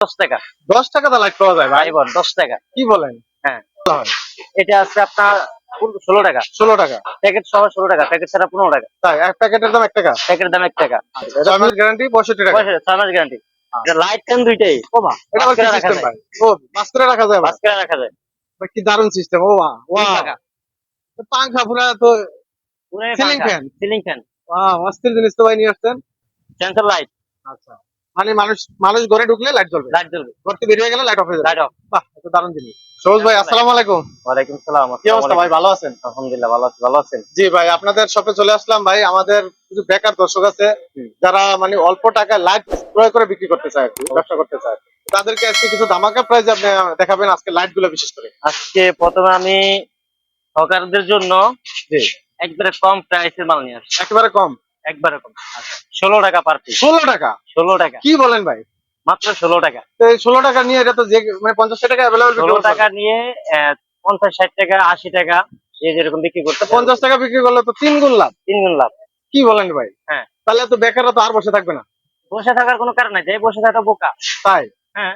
দশ টাকা। দশ টাকাতে লাইট পাওয়া যায় ভাই। ফাইবার দশ টাকা। কি বলেন? হ্যাঁ। এটা আছে আপনার ষোলো টাকা। ষোলো টাকা। প্যাকেট সহ ষোলো টাকা প্যাকেট ছাড়া পনেরো টাকা। তাই এক প্যাকেটের দাম এক টাকা? প্যাকেটের দাম এক টাকা। ছয় মাস গ্যারান্টি পঁয়ষট্টি টাকা। ছয় মাস গ্যারান্টি লাইট ফ্যান দুইটাই। কমা এটা আবার সিস্টেম ভাই? ও মাস করে রাখা যায় ভাই। করে রাখা যায়। কি দারুণ সিস্টেম ও তিন ওয়া টাকা। পাংখা পুরা তো Ceiling fan? Ceiling fan wow অস্থির জিনিস তো ভাই নিয়ে আসছেন। সেন্সর লাইট আচ্ছা। মানে মানুষ মানুষ ঘরে ঢুকলে লাইট জ্বলবে। লাইট জ্বলবে। ঘর থেকে বেরিয়ে গেলে লাইট অফ হয়ে যাবে। লাইট অফ বাহ এত দারুণ জিনিস। সবুজ ভাই আসসালামু আলাইকুম। ওয়ালাইকুম সালাম কি অবস্থা ভাই? ভালো আছেন? আলহামদুলিল্লাহ ভালো আছি ভালো আছেন? জি ভাই আপনাদের শপে চলে আসলাম ভাই। আমাদের কিছু বেকার দর্শক আছে যারা মানে অল্প টাকায় লাইট ক্রয় করে বিক্রি করতে চায় ব্যবসা করতে চায়। তাদেরকে আজকে কিছু ধামাকা প্রাইস আপনি দেখাবেন আজকে লাইটগুলো বিশেষ করে। আজকে প্রথমে আমি হকারদের জন্য জি। একবারে কম প্রাইসের মাল নিয়ে আসছি। একেবারে কম? একবারে কম। ষোলো টাকা পার পিস ষোলো টাকা? ষোলো টাকা। কি বলেন ভাই? মাত্র ষোলো টাকা। ষোলো টাকা নিয়ে এটা তো যে মানে পঞ্চাশ টাকা ষোলো টাকা নিয়ে পঞ্চাশ ষাট টাকা আশি টাকা যে যেরকম বিক্রি করতে পঞ্চাশ টাকা বিক্রি করলে তো তিন গুণ লাভ। তিন গুণ লাভ। কি বলেন ভাই? হ্যাঁ। তাহলে তো বেকাররা তো আর বসে থাকবে না। বসে থাকার কোনো কারণ নাই যে বসে থাকা বোকা। তাই? হ্যাঁ।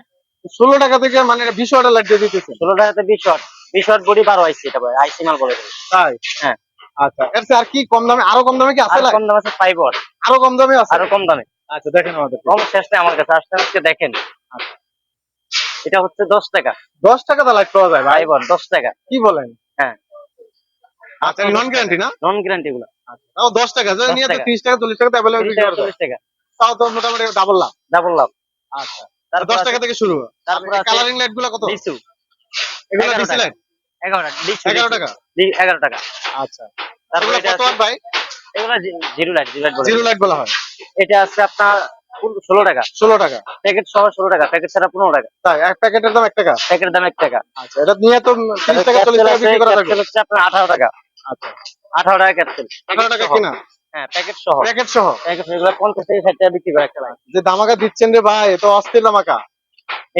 ষোলো টাকা থেকে মানে বিশ লাইট দিয়ে দিতেছে। ষোলো টাকাতে বিশ ওয়াট। বিশ ওয়াট বডি বারো আইসি এটা আইসি মাল বলে। তাই? হ্যাঁ। আচ্ছা এর আর কি কম দামে আরও কম দামে কি আছে কম দাম আছে ওয়াট আরও কম দামে আছে? আরও কম দামে। আচ্ছা দেখেন আমাদের। কম শেষ নেই আমার কাছে আসতে আজকে দেখেন। এটা হচ্ছে দশ টাকা। দশ টাকাতে লাইট পাওয়া যায় ওয়াট দশ টাকা। কি বলেন? হ্যাঁ। আচ্ছা নন গ্যারান্টি না? নন গ্যারান্টি গুলো। তাও দশ টাকা। যদি 10 নিয়ে টাকা। ত্রিশ টাকা চল্লিশ টাকা টাকা চল্লিশ টাকা। তাও তো মোটামুটি ডাবল লাভ। ডাবল লাভ। আচ্ছা তারপর দশ টাকা থেকে শুরু। তারপর কালারিং লাইটগুলো কত? এগুলো এগারো ডিসি টাকা। লাইট এগারো টাকা এগারো টাকা? এগারো টাকা। আচ্ছা। তারপর এটা কত ওয়াট ভাই? এগুলো জিরো লাইট জিরো লাইট বলে জিরো লাইট বলা হয়। এটা আছে আপনার ষোলো টাকা। ষোলো টাকা। প্যাকেট সহ ষোলো টাকা প্যাকেট ছাড়া পনেরো টাকা। তাই এক প্যাকেটের দাম এক টাকা? প্যাকেটের দাম এক টাকা। আচ্ছা এটা নিয়ে তো ত্রিশ টাকা চল্লিশ টাকা বিক্রি করা যাবে হচ্ছে আপনার আঠারো টাকা। আচ্ছা। আঠারো টাকা ক্যাপসুল। আঠারো টাকা কিনা? হ্যাঁ প্যাকেট সহ। প্যাকেট সহ। প্যাকেট এগুলো পঞ্চাশ থেকে ষাট টাকা বিক্রি করে একটা লাইন যে দামাকা দিচ্ছেন রে ভাই তো অস্থির দামাকা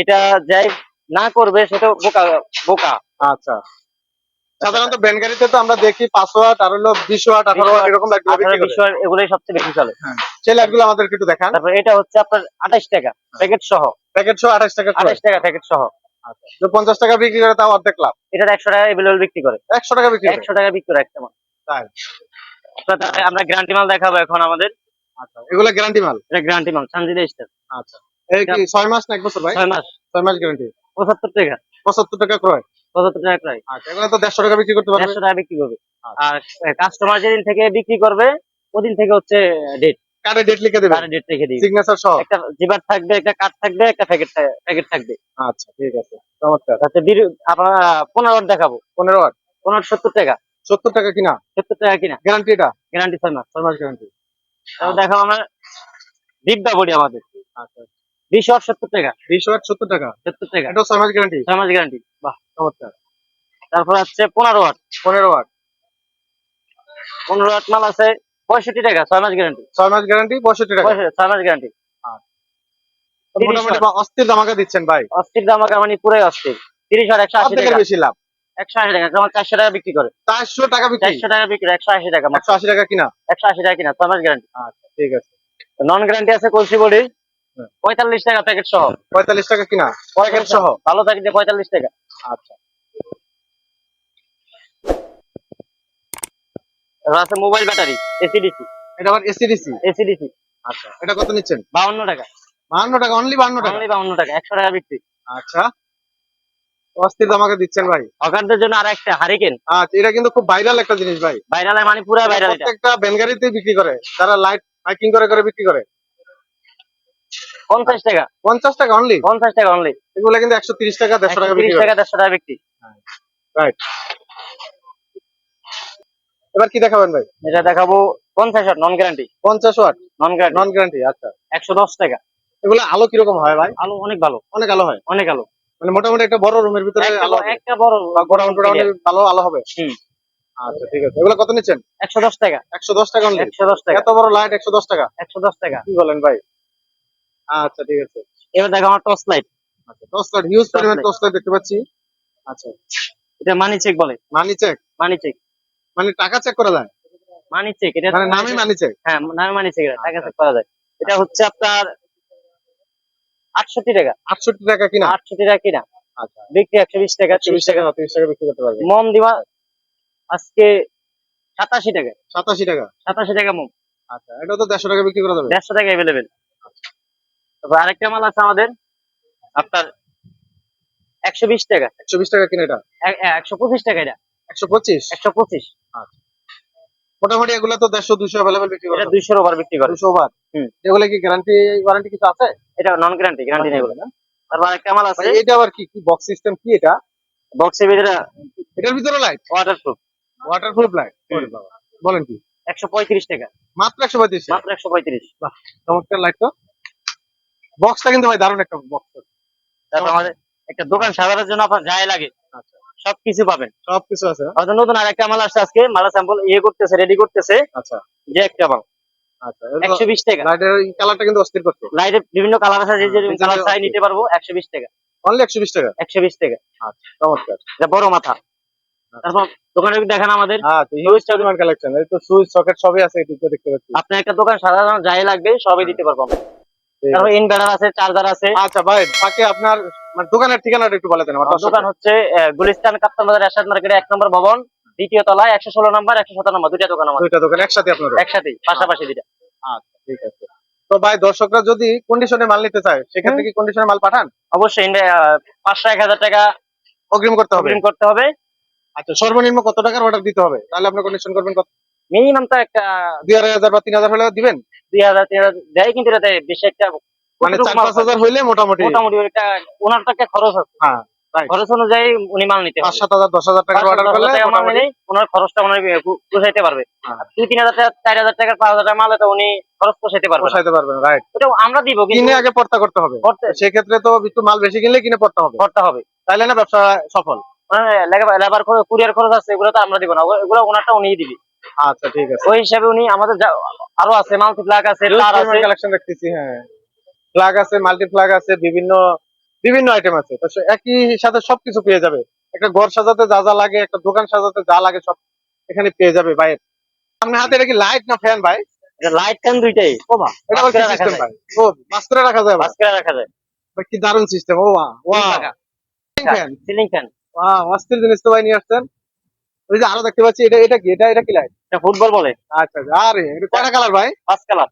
এটা যাই না করবে সেটা বোকা বোকা। আচ্ছা। সাধারণত ব্যান গাড়িতে তো আমরা দেখি পাঁচ ওয়াট আর হলো বিশ ওয়াট আঠারো ওয়াট এরকম লাইট বিশ ওয়াট এগুলোই সবচেয়ে বেশি চলে। সেই লাইটগুলো আমাদেরকে একটু দেখান। তারপর এটা হচ্ছে আপনার আঠাশ টাকা প্যাকেট সহ। প্যাকেট সহ আঠাশ টাকা আঠাশ টাকা প্যাকেট সহ। পঞ্চাশ টাকা বিক্রি করে তাও অর্ধেক লাভ। এটার একশো টাকা এভেলেবল বিক্রি করে। একশো টাকা বিক্রি একশো টাকা বিক্রি করে একটা মাল। তাই। আমরা গ্যারান্টি মাল দেখাবো এখন আমাদের। আচ্ছা এগুলো গ্যারান্টি মাল? এটা গ্যারান্টি মাল সানজিদা স্টার আচ্ছা এই কি ছয় মাস না এক বছর ভাই? ছয় মাস। ছয় মাস গ্যারান্টি পঁচাত্তর টাকা। পঁচাত্তর টাকা ক্রয়। পঁচাত্তর টাকা প্রায় আচ্ছা এগুলো তো দেড়শো টাকা বিক্রি করতে পারবে। দেড়শো টাকা বিক্রি করবে। আচ্ছা। আর কাস্টমার যেদিন থেকে বিক্রি করবে ওদিন থেকে হচ্ছে ডেট কার্ডে ডেট লিখে দেবে? তার ডেট রেখে দিই সিগনেচার সহ? একটা জিবার থাকবে একটা কার্ড থাকবে একটা প্যাকেট প্যাকেট থাকবে। আচ্ছা ঠিক আছে। চমৎকার। তাতে আপনার পনেরো ওয়াট দেখাবো। পনেরো ওয়াট পনেরো সত্তর টাকা। সত্তর টাকা কিনা? সত্তর টাকা কিনা। গ্যারান্টি এটা গ্যারান্টি ছয় মাস। ছয় মাস গ্যারান্টি দেখাবো আমরা। দিব্যা বডি আমাদের। আচ্ছা। বিশ ওয়াট সত্তর টাকা। বিশ ওয়াট সত্তর টাকা? সত্তর টাকা। ছয় মাস গ্যারান্টি ছয় মাস গ্যারান্টি বাহ চমৎকার। তারপর হচ্ছে পনেরো ওয়াট পনেরো ওয়াট পনেরো ওয়াট মাল আছে পঁয়ষট্টি টাকা ছয় মাস গ্যারান্টি ছয় মাস গ্যারান্টি পঁয়ষট্টি টাকা। ছয় মাস গ্যারান্টি মোটামুটি। অস্থির দামাকা দিচ্ছেন ভাই? অস্থির দাম আকার মানে পুরাই অস্থির। তিরিশ ওয়াট একশো আশি টাকা। বেশি লাভ? একশো আশি টাকা যেমন চারশো টাকা বিক্রি করে। চারশো টাকা বিক্রি? চারশো টাকা বিক্রি একশো আশি টাকা একশো আশি টাকা কিনা? একশো আশি টাকা কিনা ছয় মাস গ্যারান্টি আচ্ছা ঠিক আছে। নন গ্যারান্টি আছে কলসি বডি। পঁয়তাল্লিশ টাকা প্যাকেট সহ। পঁয়তাল্লিশ টাকা কিনা? প্যাকেট সহ? ভালো থাকলে পঁয়তাল্লিশ টাকা। আচ্ছা। আছে মোবাইল ব্যাটারি এসিডিসি এটা আবার এসিডিসি এসিডিসি আচ্ছা। এটা কত নিচ্ছেন? বাউন্ন টাকা। বাহান্ন টাকা অনলি বাহান্ন টাকা? অনলি বাউন্ন টাকা একশো টাকা বিক্রি। আচ্ছা। অস্থির দামাকা দিচ্ছেন ভাই। হকারদের জন্য আর একটা হারিকেন আচ্ছা এটা কিন্তু খুব ভাইরাল একটা জিনিস ভাই। ভাইরাল মানে পুরা ভাইরাল প্রত্যেকটা ব্যানগাড়িতে বিক্রি করে। তারা লাইট হাইকিং করে করে বিক্রি করে। পঞ্চাশ টাকা। পঞ্চাশ টাকা অনলি পঞ্চাশ টাকা অনলি এগুলো কিন্তু একশো তিরিশ টাকা দেড়শো টাকা বিক্রি তিরিশ টাকা দেড়শো টাকা বিক্রি। রাইট এবার কি দেখাবেন ভাই? এটা দেখাবো পঞ্চাশ ওয়াট নন গ্যারান্টি পঞ্চাশ watt? Non guarantee non guarantee আচ্ছা। একশো দশ টাকা। এগুলো আলো কীরকম হয় ভাই? আলো অনেক ভালো। অনেক আলো হয়? অনেক আলো। মানে মোটামুটি একটা বড় রুমের ভিতরে আলো একটা বড় গোডাউন টোডাউনে ভালো আলো হবে? আচ্ছা ঠিক আছে। এগুলো কত নিচ্ছেন? একশো দশ টাকা। একশো দশ টাকা একশো দশ টাকা। এত বড় লাইট একশো দশ টাকা? একশো দশ টাকা। কি বলেন ভাই? আচ্ছা ঠিক আছে। এবার দেখো আমার টর্চ লাইট আচ্ছা টস লাইট হিউজ পরিমাণ। টস লাইট দেখতে পাচ্ছি। আচ্ছা। এটা মানি চেক বলে। মানি চেক মানি চেক মানে টাকা চেক করা যায়? মানি চেক এটা মানে নামই মানি চেক হ্যাঁ নামে মানি চেক এটা টাকা চেক করা যায়। এটা হচ্ছে আপনার আটষট্টি টাকা। আটষট্টি টাকা কিনা? আটষট্টি টাকা কিনা। আচ্ছা। বিক্রি একশো বিশ টাকা একশো বিশ টাকা তিরিশ টাকা বিক্রি করতে পারবে। মম দিবা আজকে সাতাশি টাকা। সাতাশি টাকা? সাতাশি টাকা মম। আচ্ছা এটা তো দেড়শো টাকা বিক্রি করা যাবে। দেড়শো টাকা অ্যাভেলেবেল তারপর আরেকটা মাল আছে আমাদের আপনার একশো বিশ টাকা। একশো বিশ টাকা কিনা এটা? এক- একশো পঁচিশ টাকা এটা। একশো পঁচিশ? একশো পঁচিশ। মোটামুটি এগুলো তো দেড়শো দুশো অ্যাভেলেবেল বিক্রি করা এটা ওভার বিক্রি করে। দুশো ওভার এগুলো কি গ্যারান্টি ওয়ারেন্টি কিছু আছে? এটা নন গ্যারান্টি গ্যারান্টি নেই বলে তারপর আরেকটা মাল আছে। এটা আবার কি কি বক্স সিস্টেম কি এটা? বক্সের ভিতরে এটার ভিতরে লাইট ওয়াটারপ্রুফ ওয়াটারপ্রুফ লাইট বলেন কি? একশো পঁয়ত্রিশ টাকা। মাত্র একশো পঁয়ত্রিশ? মাত্র একশো পঁয়ত্রিশ। চমৎকার লাইট তো। বক্সটা কিন্তু ভাই দারুণ একটা বক্স তারপর আমাদের একটা দোকান সাজানোর জন্য আপনার যাই লাগে। আচ্ছা। সবকিছু পাবেন। সবকিছু আছে। আমাদের নতুন আর একটা মাল আসছে আজকে। মালা স্যাম্পল ইয়ে করতেছে রেডি করতেছে। আচ্ছা। যে একটা মাল। আচ্ছা একশো বিশ টাকা। লাইটের কালারটা কিন্তু অস্থির করছে। লাইটের বিভিন্ন কালার আছে যে যে হ্যাঁ, কালার চাই নিতে পারব একশো বিশ টাকা। অনলি একশো বিশ টাকা? একশো বিশ টাকা। চমৎকার। এটা বড় মাথা। তারপর দোকানে দেখেন আমাদের। আচ্ছা কালেকশন এই তো সুইচ সকেট সবই আছে দেখতে পাচ্ছি। আপনার একটা দোকান সাধারণ যাই লাগবে সবই দিতে পারব আমরা। তারপর ইনভার্টার আছে চার্জার আছে। আচ্ছা ভাই ফাঁকে আপনার মানে দোকানের ঠিকানাটা একটু বলে দেন আমার দোকান হচ্ছে গুলিস্তান কাপ্তান বাজার এরশাদ মার্কেটে এক নম্বর ভবন দ্বিতীয় তলায় একশো ষোলো নম্বর একশো সতেরো নম্বর দুইটা দোকান দুইটা দোকান একসাথে আপনার একসাথেই পাশাপাশি দুইটা। আচ্ছা ঠিক আছে। তো ভাই দর্শকরা যদি কন্ডিশনে মাল নিতে চায় সেক্ষেত্রে কি কন্ডিশনে মাল পাঠান? অবশ্যই পাঁচশো এক হাজার টাকা অগ্রিম করতে হবে? অগ্রিম করতে হবে। আচ্ছা সর্বনিম্ন কত টাকার অর্ডার দিতে হবে? তাহলে আপনি কন্ডিশন করবেন কত? মিনিমাম তো একটা দুই আড়াই হাজার বা তিন হাজার হলে দিবেন? দুই হাজার তিন হাজার দেয় কিন্তু এটাতে বেশি একটা মানে চার পাঁচ হাজার হইলে মোটামুটি। মোটামুটি একটা ওনার তো একটা খরচ আছে। হ্যাঁ খরচ অনুযায়ী উনি মাল নিতে পাঁচ সাত হাজার দশ হাজার টাকার অর্ডার করলে টাকা মাল নিলেই ওনার খরচটা উনি পোষাইতে পারবে। হ্যাঁ। দুই তিন হাজার টাকা চার হাজার টাকার পাঁচ হাজার টাকা মাল এটা উনি খরচ পোষাইতে পারবে। পোষাইতে পারবেন রাইট ওটা আমরা দিব কিনে আগে পর্তা করতে হবে। সেক্ষেত্রে তো একটু মাল বেশি কিনলে কিনে পড়তে হবে। করতে হবে। তাইলে না ব্যবসা সফল? মানে লেবার কুরিয়ার খরচ আছে এগুলো তো আমরা দিব না। এগুলো ওনারটা উনিই দিবি। আচ্ছা ঠিক আছে। ওই হিসাবে উনি আমাদের আরও আছে মাল্টি প্লাগ আছে তার আছে। কালেকশন দেখতেছি হ্যাঁ। ফ্ল্যাগ আছে মাল্টি ফ্ল্যাগ আছে বিভিন্ন বিভিন্ন আইটেম আছে। তো একই সাথে সবকিছু পেয়ে যাবে। একটা ঘর সাজাতে যা যা লাগে একটা দোকান সাজাতে যা লাগে সব এখানে পেয়ে যাবে ভাই সামনে হাতে এটা কি লাইট না ফ্যান ভাই? লাইট ফ্যান দুইটাই। ও মা এটা কি সিস্টেম ভাই? ও বাস করে রাখা যায় বাস করে রাখা যায়। ভাই, কি দারুণ সিস্টেম ও মা। Wow fan ceiling fan wow অস্থির জিনিস তো ভাই নিয়ে আসছেন। ওই যে আরও দেখতে পাচ্ছি এটা এটা কি? এটা এটা কি লাইট এটা ফুটবল বলে। আচ্ছা আচ্ছা। আরে এটা কয়টা কালার ভাই? পাঁচ কালার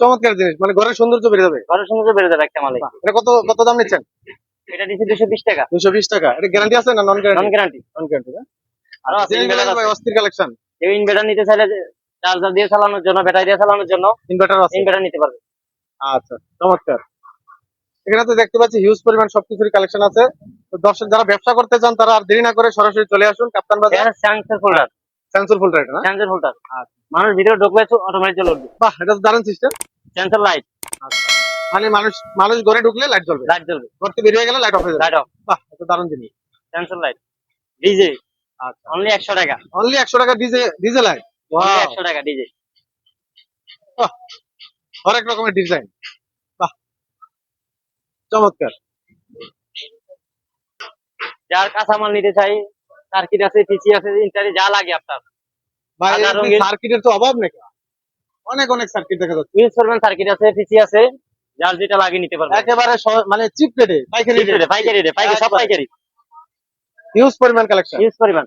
চমৎকার জিনিস। মানে ঘরের সৌন্দর্য বেড়ে যাবে। ঘরের সৌন্দর্য বেড়ে যাবে একটা মালে এটা কত কত দাম নিচ্ছেন? এটা দিচ্ছে দুশো বিশ টাকা। দুশো বিশ টাকা। এটা গ্যারান্টি আছে না non non guarantee guarantee non guarantee আরও অস্থির কালেকশন কেউ ইনভার্টার নিতে চাইলে চার্জার দিয়ে চালানোর জন্য ব্যাটারি দিয়ে চালানোর জন্য ইনভার্টার আছে। ইনভার্টার নিতে পারবে। আচ্ছা চমৎকার। এখানে তো দেখতে পাচ্ছি হিউজ পরিমাণ সবকিছুর কালেকশন আছে। তো দর্শক যারা ব্যবসা করতে চান তারা আর দেরি না করে সরাসরি চলে আসুন। Kaptan Bazar Samsung folder sensor full right না? স্যামসাং ফোল্ডার মানুষ ভিতরে ঢুকবে অটোমেটিক চলে উঠবে। বাহ এটা তো দারুণ সিস্টেম সেন্সর লাইট মানে মানুষ মানুষ ঘরে ঢুকলে লাইট জ্বলবে। লাইট জ্বলবে। ঘর থেকে বেরিয়ে গেলে লাইট অফ হয়ে যাবে। লাইট অফ বাহ এটা দারুণ জিনিস। সেন্সর লাইট ডিজে আচ্ছা অনলি একশো টাকা। অনলি একশো টাকা ডিজে ডিজে লাইট অনলি একশো টাকা ডিজে হরেক রকমের ডিজাইন চমৎকার। যার কাঁচামাল নিতে চাই সার্কিট আছে পিসি আছে ইন্টারি যা লাগে আপনার। ভাই সার্কিটের তো অভাব নাকি? অনেক অনেক সার্কিট দেখা যাচ্ছে। ইউজ করবেন সার্কিট আছে পিসি আছে যার যেটা লাগে নিতে পারবেন। একেবারে মানে চিপ রেটে পাইকারি পাইকারি পাইকারি রে পাইকারি সব পাইকারি। হিউজ পরিমাণ কালেকশন ইউজ করবেন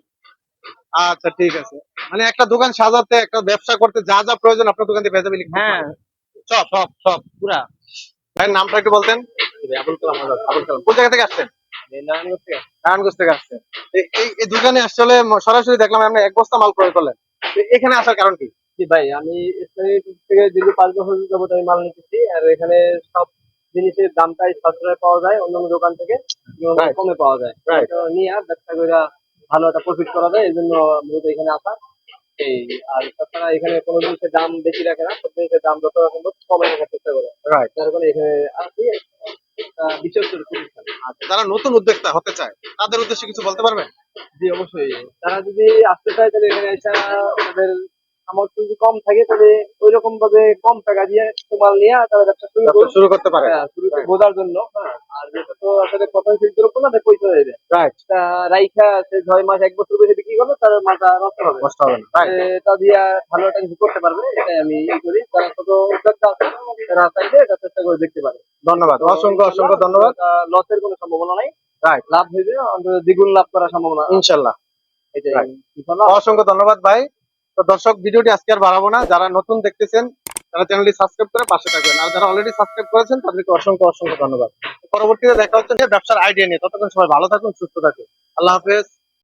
আচ্ছা ঠিক আছে। মানে একটা দোকান সাজাতে একটা ব্যবসা করতে যা যা প্রয়োজন আপনার দোকান থেকে ভেজাবিলি হ্যাঁ। সব সব সব পুরা। ভাইয়ের নামটা একটু বলতেন। কোন জায়গা থেকে আসছেন? নারায়ণগঞ্জ থেকে আসছেন। এই- এই এই দোকানে আসলে সরাসরি দেখলাম আপনি এক বস্তা মাল ক্রয় করলেন। এখানে আসার কারণ কি? জি ভাই আমি থেকে দীর্ঘ পাঁচ বছর যাবত আমি মাল নিতেছি আর এখানে সব জিনিসের দামটাই সাশ্রয় পাওয়া যায় অন্যান্য দোকান থেকে কমে পাওয়া যায়। নিয়ে আর ব্যবসা করে ভালো একটা প্রফিট করা যায় এই জন্য মূলত এখানে আসা। এই আর তাছাড়া এখানে কোনো জিনিসের দাম বেশি রাখে না সব জিনিসের দাম যত সম্ভব কমে রাখার চেষ্টা করে। যার কারণে এখানে আসি যারা নতুন উদ্যোক্তা হতে চায় তাদের উদ্দেশ্যে কিছু বলতে পারবেন? জি অবশ্যই। তারা যদি আসতে চায় তাহলে এখানে এসে তাদের সামর্থ্য যদি কম থাকে তাহলে ওই রকম ভাবে কম টাকা দিয়ে মাল নিয়ে তারা ব্যবসা শুরু শুরু করতে পারে হ্যাঁ, শুরুতে বোঝার জন্য হ্যাঁ, আর যেটা তো আসলে প্রথম শিল্পের উপর না পয়সা হয়ে যায়। রাইট তা রাইখা সে ছয় মাস এক বছর বেশি বিক্রি করবে তার মাথা নষ্ট হবে। কষ্ট হবে রাইট দিয়ে ভালো একটা কিছু করতে পারবে এটাই আমি ই করি। তারা ছোট উদ্যোক্তা আছে তারা চাইলে এটা চেষ্টা করে দেখতে পারে। ধন্যবাদ। অসংখ্য অসংখ্য ধন্যবাদ। লসের কোনো সম্ভাবনা নাই। Right. লাভ হইবে অন্তত দ্বিগুণ লাভ করার সম্ভাবনা ইনশাল্লাহ। এটাই অসংখ্য ধন্যবাদ ভাই। তো দর্শক, ভিডিওটি আজকে আর বাড়াবো না। যারা নতুন দেখতেছেন, তারা চ্যানেলটি সাবস্ক্রাইব করে পাশে থাকবেন। আর যারা অলরেডি সাবস্ক্রাইব করেছেন, তাদেরকে অসংখ্য অসংখ্য ধন্যবাদ। পরবর্তীতে দেখা হচ্ছে যে ব্যবসার আইডিয়া নিয়ে। ততক্ষণ সবাই ভালো থাকুন, সুস্থ থাকুন। আল্লাহ হাফেজ।